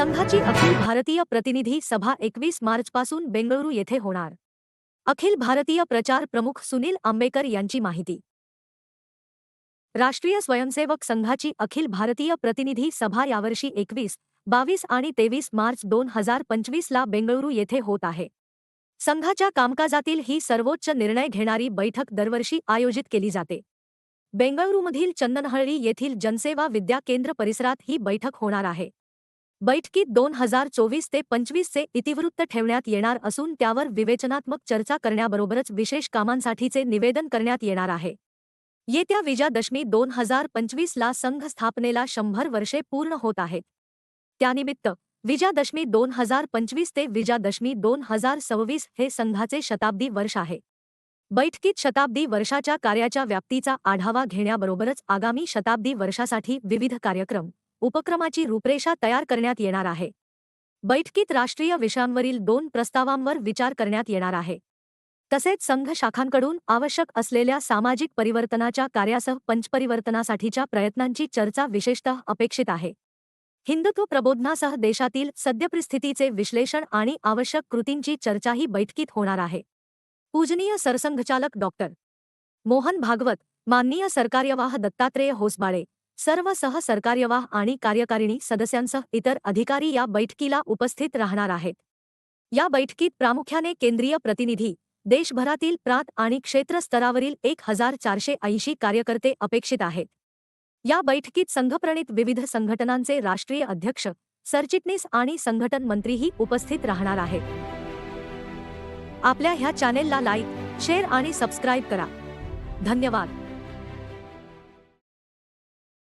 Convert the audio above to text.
संघाची अखिल भारतीय प्रतिनिधी सभा एकवीस मार्चपासून बेंगळुरू येथे होणार. अखिल भारतीय प्रचार प्रमुख सुनील आंबेकर यांची माहिती. राष्ट्रीय स्वयंसेवक संघाची अखिल भारतीय प्रतिनिधी सभा यावर्षी एकवीस बावीस आणि तेवीस मार्च दोन हजार पंचवीसला बेंगळुरू येथे होत आहे. संघाच्या कामकाजातील ही सर्वोच्च निर्णय घेणारी बैठक दरवर्षी आयोजित केली जाते. बेंगळुरूमधील चंदनहळ्ळी येथील जनसेवा विद्या केंद्र परिसरात ही बैठक होणार आहे. बैठकीत दोन हजार चोवीस ते पंचवीसचे इतिवृत्त ठेवण्यात येणार असून त्यावर विवेचनात्मक चर्चा करण्याबरोबरच विशेष कामांसाठीचे निवेदन करण्यात येणार आहे. येत्या विजयादशमी दोन हजार पंचवीसला संघ स्थापनेला शंभर वर्षे पूर्ण होत आहेत. त्यानिमित्त विजयादशमी दोन हजार पंचवीस ते विजयादशमी दोन हजार सव्वीस हे संघाचे शताब्दी वर्ष आहे. बैठकीत शताब्दी वर्षाच्या कार्याच्या व्याप्तीचा आढावा घेण्याबरोबरच आगामी शताब्दी वर्षासाठी विविध कार्यक्रम उपक्रमाची रूपरेषा तयार करण्यात येणार आहे. बैठकीत राष्ट्रीय विषयांवरील दोन प्रस्तावांवर विचार करण्यात येणार आहे. तसेच संघ शाखांकडून आवश्यक असलेल्या सामाजिक परिवर्तनाच्या कार्यासह पंचपरिवर्तनासाठीच्या प्रयत्नांची चर्चा विशेषतः अपेक्षित आहे. हिंदुत्व प्रबोधनासह देशातील सद्यपरिस्थितीचे विश्लेषण आणि आवश्यक कृतींची चर्चाही बैठकीत होणार आहे. पूजनीय सरसंघचालक डॉक्टर. मोहन भागवत माननीय सरकार्यवाह दत्तात्रेय होसबाळे सर्व सह सरकार्यवाह आणि कार्यकारिणी सदस्यांसह इतर अधिकारी या बैठकीला उपस्थित राहणार आहेत. या बैठकीत प्रामुख्याने केंद्रीय प्रतिनिधी देशभरातील प्रांत आणि क्षेत्र स्तरावरील एक हजार चारशे ऐंशी कार्यकर्ते अपेक्षित आहेत. या बैठकीत संघप्रणित विविध संघटनांचे राष्ट्रीय अध्यक्ष सरचिटणीस आणि संघटन मंत्रीही उपस्थित राहणार आहेत. आपल्या ह्या चॅनेलला लाईक शेअर आणि सबस्क्राईब करा. धन्यवाद.